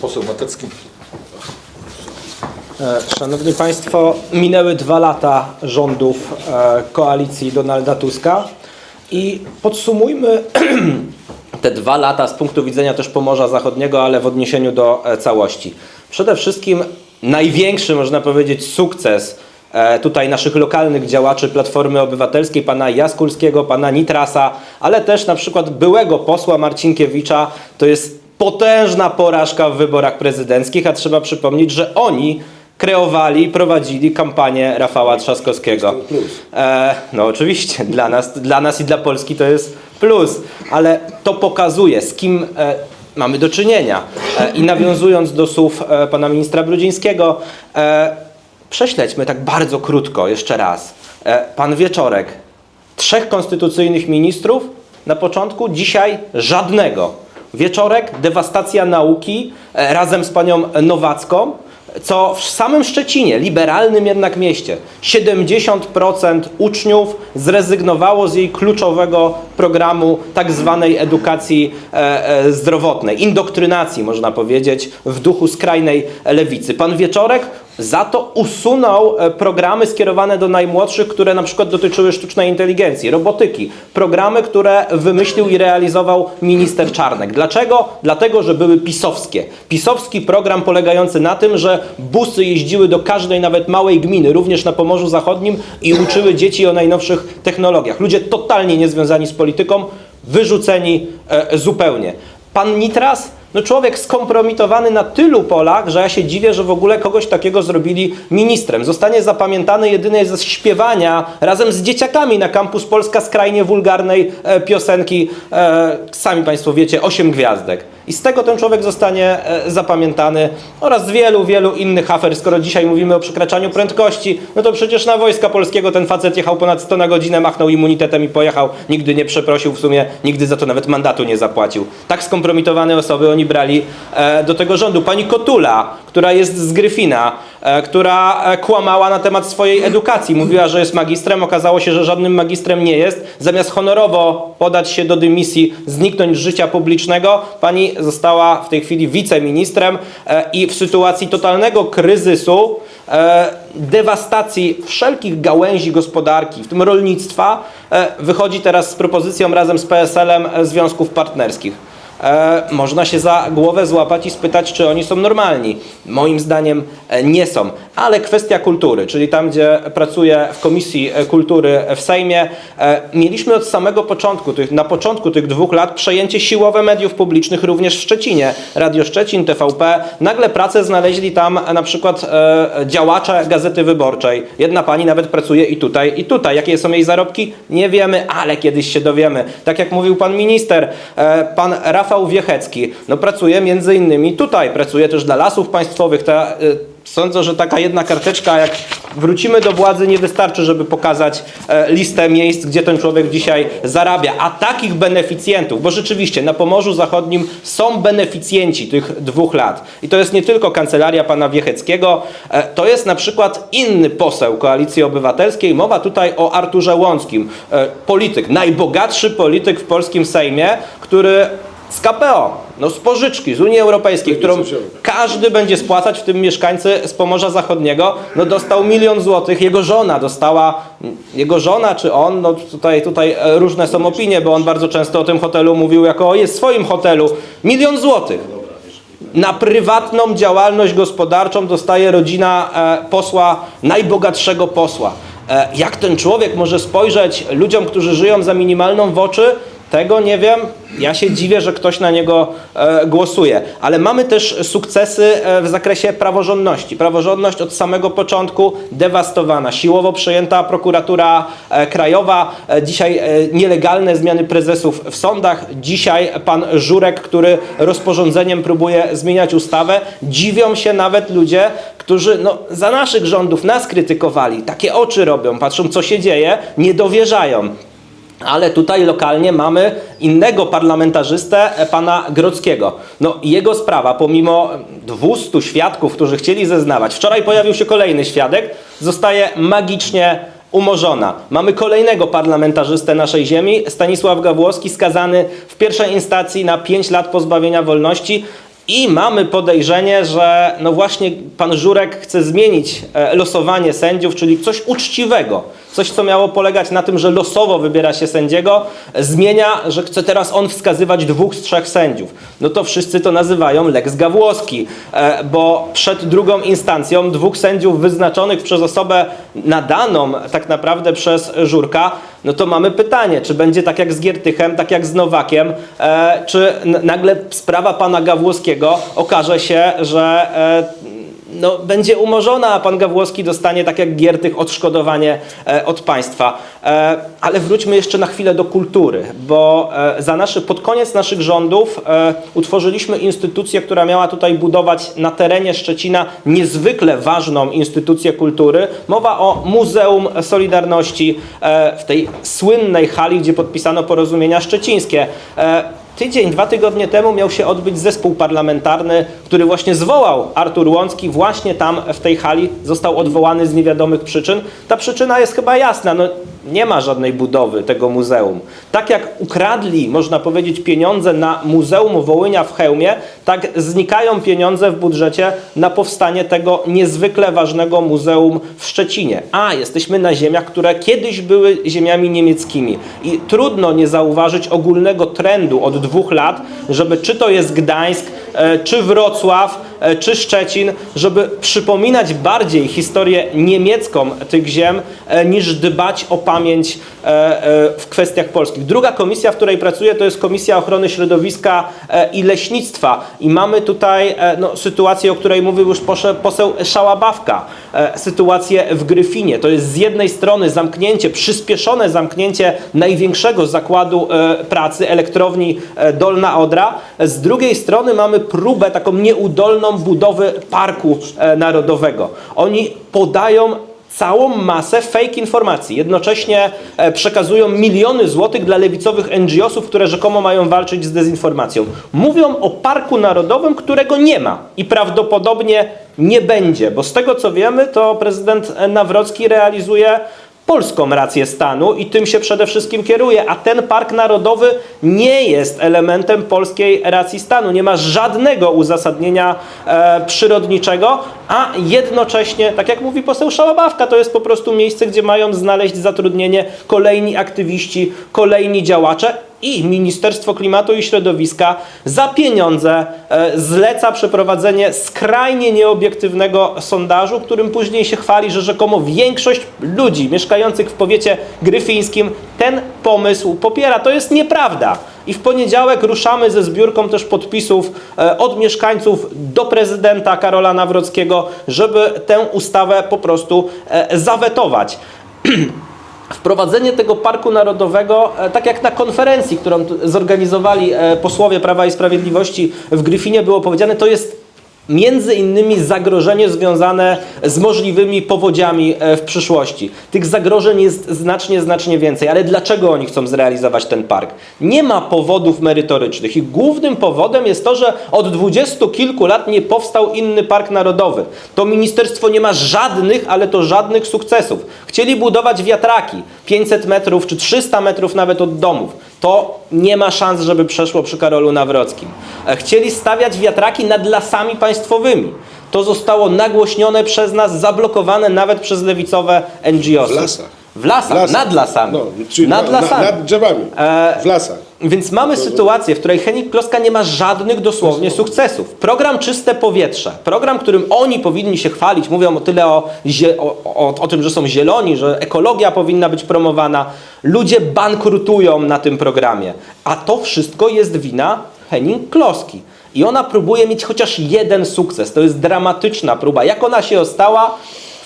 poseł Matecki. E, Szanowni Państwo, minęły dwa lata rządów e, koalicji Donalda Tuska i podsumujmy te dwa lata z punktu widzenia też Pomorza Zachodniego, ale w odniesieniu do e, całości. Przede wszystkim największy, można powiedzieć, sukces tutaj naszych lokalnych działaczy Platformy Obywatelskiej, pana Jaskulskiego, pana Nitrasa, ale też na przykład byłego posła Marcinkiewicza, to jest potężna porażka w wyborach prezydenckich, a trzeba przypomnieć, że oni kreowali i prowadzili kampanię Rafała Trzaskowskiego. E, no oczywiście, dla nas, dla nas i dla Polski to jest plus, ale to pokazuje, z kim e, mamy do czynienia. E, I nawiązując do słów e, pana ministra Brudzińskiego, e, prześledźmy tak bardzo krótko jeszcze raz. E, pan Wieczorek, trzech konstytucyjnych ministrów na początku, dzisiaj żadnego. Wieczorek, dewastacja nauki e, razem z panią Nowacką, co w samym Szczecinie, liberalnym jednak mieście, 70% uczniów zrezygnowało z jej kluczowego programu tak zwanej edukacji e, e, zdrowotnej, indoktrynacji można powiedzieć, w duchu skrajnej lewicy. Pan Wieczorek za to usunął e, programy skierowane do najmłodszych, które na przykład dotyczyły sztucznej inteligencji, robotyki. Programy, które wymyślił i realizował minister Czarnek. Dlaczego? Dlatego, że były pisowskie. Pisowski program polegający na tym, że busy jeździły do każdej nawet małej gminy, również na Pomorzu Zachodnim i uczyły dzieci o najnowszych technologiach. Ludzie totalnie niezwiązani z polityką, wyrzuceni e, zupełnie. Pan Nitras no człowiek skompromitowany na tylu polach, że ja się dziwię, że w ogóle kogoś takiego zrobili ministrem. Zostanie zapamiętany jedynie ze śpiewania razem z dzieciakami na kampus Polska skrajnie wulgarnej e, piosenki, e, sami Państwo wiecie, osiem gwiazdek. I z tego ten człowiek zostanie e, zapamiętany oraz z wielu, wielu innych afer. Skoro dzisiaj mówimy o przekraczaniu prędkości, no to przecież na Wojska Polskiego ten facet jechał ponad 100 na godzinę, machnął immunitetem i pojechał. Nigdy nie przeprosił w sumie, nigdy za to nawet mandatu nie zapłacił. Tak skompromitowane osoby oni brali e, do tego rządu. Pani Kotula, która jest z Gryfina, e, która e, kłamała na temat swojej edukacji. Mówiła, że jest magistrem, okazało się, że żadnym magistrem nie jest. Zamiast honorowo podać się do dymisji, zniknąć z życia publicznego, pani została w tej chwili wiceministrem e, i w sytuacji totalnego kryzysu, dewastacji wszelkich gałęzi gospodarki, w tym rolnictwa, wychodzi teraz z propozycją razem z PSL-em związków partnerskich. E, można się za głowę złapać i spytać, czy oni są normalni. Moim zdaniem e, nie są. Ale kwestia kultury, czyli tam, gdzie pracuję w Komisji e, Kultury w Sejmie, mieliśmy od samego początku, na początku tych dwóch lat przejęcie siłowe mediów publicznych również w Szczecinie. Radio Szczecin, TVP. Nagle pracę znaleźli tam na przykład działacze Gazety Wyborczej. Jedna pani nawet pracuje i tutaj, i tutaj. Jakie są jej zarobki? Nie wiemy, ale kiedyś się dowiemy. Tak jak mówił pan minister, pan Rafał Wiechecki, no pracuje między innymi tutaj, pracuje też dla lasów państwowych. Ta, e, sądzę, że taka jedna karteczka, jak wrócimy do władzy, nie wystarczy, żeby pokazać e, listę miejsc, gdzie ten człowiek dzisiaj zarabia. A takich beneficjentów, bo rzeczywiście na Pomorzu Zachodnim są beneficjenci tych dwóch lat. I to jest nie tylko kancelaria pana Wiecheckiego, e, to jest na przykład inny poseł Koalicji Obywatelskiej. Mowa tutaj o Arturze Łąckim, e, polityk, najbogatszy polityk w polskim Sejmie, który z KPO, no z pożyczki z Unii Europejskiej, którą każdy będzie spłacać, w tym mieszkańcy z Pomorza Zachodniego, no dostał milion złotych, jego żona dostała, jego żona czy on, no tutaj, tutaj e, różne są opinie, bo on bardzo często o tym hotelu mówił jako o jest swoim hotelu, milion złotych. Na prywatną działalność gospodarczą dostaje rodzina e, posła, najbogatszego posła. E, jak ten człowiek może spojrzeć ludziom, którzy żyją za minimalną w oczy, tego nie wiem. Ja się dziwię, że ktoś na niego e, głosuje. Ale mamy też sukcesy e, w zakresie praworządności. Praworządność od samego początku dewastowana. Siłowo przejęta prokuratura e, krajowa. Dzisiaj nielegalne zmiany prezesów w sądach. Dzisiaj pan Żurek, który rozporządzeniem próbuje zmieniać ustawę. Dziwią się nawet ludzie, którzy no, za naszych rządów nas krytykowali. Takie oczy robią, patrzą co się dzieje, nie dowierzają. Ale tutaj lokalnie mamy innego parlamentarzystę, e, pana Grodzkiego. No jego sprawa, pomimo 200 świadków, którzy chcieli zeznawać, wczoraj pojawił się kolejny świadek, zostaje magicznie umorzona. Mamy kolejnego parlamentarzystę naszej ziemi, Stanisław Gawłowski, skazany w pierwszej instancji na 5 lat pozbawienia wolności. I mamy podejrzenie, że no właśnie pan Żurek chce zmienić e, losowanie sędziów, czyli coś uczciwego. Coś, co miało polegać na tym, że losowo wybiera się sędziego, zmienia, że chce teraz on wskazywać dwóch z trzech sędziów. No to wszyscy to nazywają Lex Gawłowski, e, bo przed drugą instancją dwóch sędziów wyznaczonych przez osobę nadaną tak naprawdę przez Żurka, no to mamy pytanie, czy będzie tak jak z Giertychem, tak jak z Nowakiem, e, czy nagle sprawa pana Gawłowskiego okaże się, że e, no, będzie umorzona, a pan Gawłowski dostanie, tak jak Giertych, odszkodowanie e, od państwa. E, ale wróćmy jeszcze na chwilę do kultury, bo e, za naszy, pod koniec naszych rządów utworzyliśmy instytucję, która miała tutaj budować na terenie Szczecina niezwykle ważną instytucję kultury. Mowa o Muzeum Solidarności w tej słynnej hali, gdzie podpisano porozumienia szczecińskie. Tydzień, dwa tygodnie temu miał się odbyć zespół parlamentarny, który właśnie zwołał Artur Łącki. Właśnie tam w tej hali został odwołany z niewiadomych przyczyn. Ta przyczyna jest chyba jasna. No, nie ma żadnej budowy tego muzeum. Tak jak ukradli, można powiedzieć, pieniądze na Muzeum Wołynia w Chełmie, tak znikają pieniądze w budżecie na powstanie tego niezwykle ważnego muzeum w Szczecinie. A, jesteśmy na ziemiach, które kiedyś były ziemiami niemieckimi. I trudno nie zauważyć ogólnego trendu od dwóch lat, żeby czy to jest Gdańsk, e, czy Wrocław, e, czy Szczecin, żeby przypominać bardziej historię niemiecką tych ziem, e, niż dbać o pamięć e, e, w kwestiach polskich. Druga komisja, w której pracuję, to jest Komisja Ochrony Środowiska e, i Leśnictwa. I mamy tutaj no, sytuację, o której mówił już poseł Szałabawka. Sytuację w Gryfinie. To jest z jednej strony zamknięcie, przyspieszone zamknięcie największego zakładu pracy, elektrowni Dolna Odra. Z drugiej strony mamy próbę taką nieudolną budowy parku narodowego. Oni podają całą masę fake informacji. Jednocześnie e, przekazują miliony złotych dla lewicowych NGO-sów, które rzekomo mają walczyć z dezinformacją. Mówią o parku narodowym, którego nie ma i prawdopodobnie nie będzie, bo z tego co wiemy, to prezydent Nawrocki realizuje polską rację stanu i tym się przede wszystkim kieruje, a ten park narodowy nie jest elementem polskiej racji stanu, nie ma żadnego uzasadnienia e, przyrodniczego, a jednocześnie, tak jak mówi poseł Szałabawka, to jest po prostu miejsce, gdzie mają znaleźć zatrudnienie kolejni aktywiści, kolejni działacze i Ministerstwo Klimatu i Środowiska za pieniądze e, zleca przeprowadzenie skrajnie nieobiektywnego sondażu, którym później się chwali, że rzekomo większość ludzi mieszkających w powiecie gryfińskim ten pomysł popiera. To jest nieprawda. I w poniedziałek ruszamy ze zbiórką też podpisów e, od mieszkańców do prezydenta Karola Nawrockiego, żeby tę ustawę po prostu e, zawetować. Wprowadzenie tego parku narodowego, e, tak jak na konferencji, którą zorganizowali e, posłowie Prawa i Sprawiedliwości w Gryfinie, było powiedziane, to jest między innymi zagrożenie związane z możliwymi powodziami e, w przyszłości. Tych zagrożeń jest znacznie, znacznie więcej. Ale dlaczego oni chcą zrealizować ten park? Nie ma powodów merytorycznych. Ich głównym powodem jest to, że od dwudziestu kilku lat nie powstał inny park narodowy. To ministerstwo nie ma żadnych, ale to żadnych sukcesów. Chcieli budować wiatraki 500 metrów czy 300 metrów nawet od domów. To nie ma szans, żeby przeszło przy Karolu Nawrockim. E, Chcieli stawiać wiatraki nad lasami państwowymi. To zostało nagłośnione przez nas, zablokowane nawet przez lewicowe NGOsy. W lasach. W lasach, Lasach. nad lasami. No, czyli nad na, lasami. Na, nad drzewami. E, w lasach. Więc mamy sytuację, w której Henik Kloska nie ma żadnych dosłownie sukcesów. Program Czyste Powietrze, program, którym oni powinni się chwalić, mówią o tyle o, o, o, o tym, że są zieloni, że ekologia powinna być promowana. Ludzie bankrutują na tym programie, a to wszystko jest wina Henning Kloski. I ona próbuje mieć chociaż jeden sukces. To jest dramatyczna próba. Jak ona się ostała?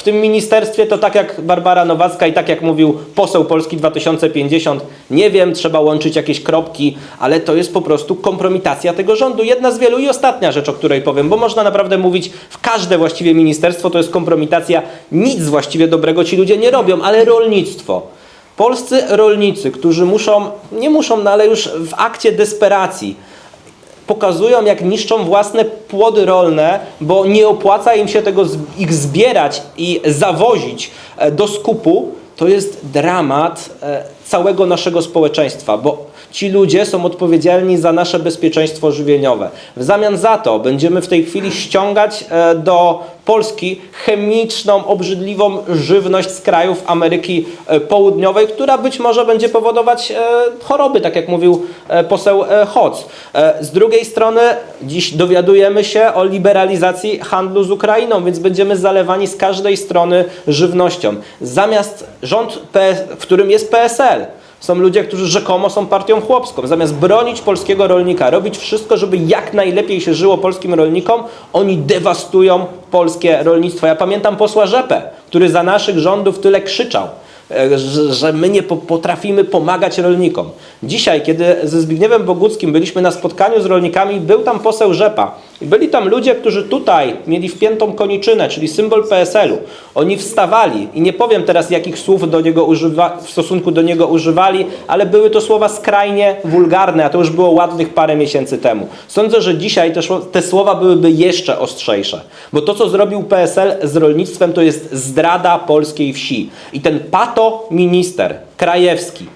W tym ministerstwie to tak jak Barbara Nowacka i tak jak mówił poseł Polski 2050, nie wiem, trzeba łączyć jakieś kropki, ale to jest po prostu kompromitacja tego rządu. Jedna z wielu i ostatnia rzecz, o której powiem, bo można naprawdę mówić w każde właściwie ministerstwo to jest kompromitacja, nic właściwie dobrego ci ludzie nie robią, ale rolnictwo. Polscy rolnicy, którzy muszą, nie muszą, no ale już w akcie desperacji, pokazują, jak niszczą własne płody rolne, bo nie opłaca im się tego ich zbierać i zawozić e, do skupu, to jest dramat e, całego naszego społeczeństwa, bo ci ludzie są odpowiedzialni za nasze bezpieczeństwo żywieniowe. W zamian za to będziemy w tej chwili ściągać e, do Polski chemiczną, obrzydliwą żywność z krajów Ameryki e, Południowej, która być może będzie powodować e, choroby, tak jak mówił poseł Hoc. Z drugiej strony dziś dowiadujemy się o liberalizacji handlu z Ukrainą, więc będziemy zalewani z każdej strony żywnością. Zamiast rząd, w którym jest PSL, są ludzie, którzy rzekomo są partią chłopską. Zamiast bronić polskiego rolnika, robić wszystko, żeby jak najlepiej się żyło polskim rolnikom, oni dewastują polskie rolnictwo. Ja pamiętam posła Rzepę, który za naszych rządów tyle krzyczał, e, że, my nie po, potrafimy pomagać rolnikom. Dzisiaj, kiedy ze Zbigniewem Boguckim byliśmy na spotkaniu z rolnikami, był tam poseł Rzepa. I byli tam ludzie, którzy tutaj mieli wpiętą koniczynę, czyli symbol PSL-u. Oni wstawali i nie powiem teraz, jakich słów do niego używa, w stosunku do niego używali, ale były to słowa skrajnie wulgarne, a to już było ładnych parę miesięcy temu. Sądzę, że dzisiaj te, te słowa byłyby jeszcze ostrzejsze, bo to, co zrobił PSL z rolnictwem, to jest zdrada polskiej wsi. I ten pato minister Krajewski,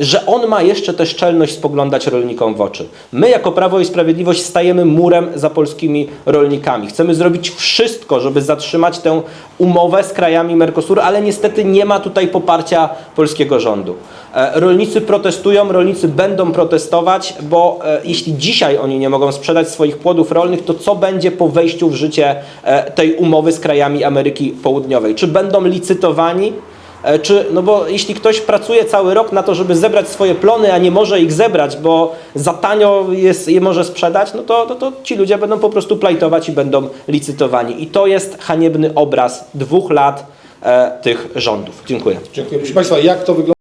że on ma jeszcze tę szczelność spoglądać rolnikom w oczy. My jako Prawo i Sprawiedliwość stajemy murem za polskimi rolnikami. Chcemy zrobić wszystko, żeby zatrzymać tę umowę z krajami Mercosuru, ale niestety nie ma tutaj poparcia polskiego rządu. E, Rolnicy protestują, rolnicy będą protestować, bo e, jeśli dzisiaj oni nie mogą sprzedać swoich płodów rolnych, to co będzie po wejściu w życie e, tej umowy z krajami Ameryki Południowej? Czy będą licytowani? E, Czy, no bo jeśli ktoś pracuje cały rok na to, żeby zebrać swoje plony, a nie może ich zebrać, bo za tanio jest, je może sprzedać, no to, to, to ci ludzie będą po prostu plajtować i będą licytowani. I to jest haniebny obraz dwóch lat e, tych rządów. Dziękuję. Dziękuję. Proszę Państwa, jak to wygląda?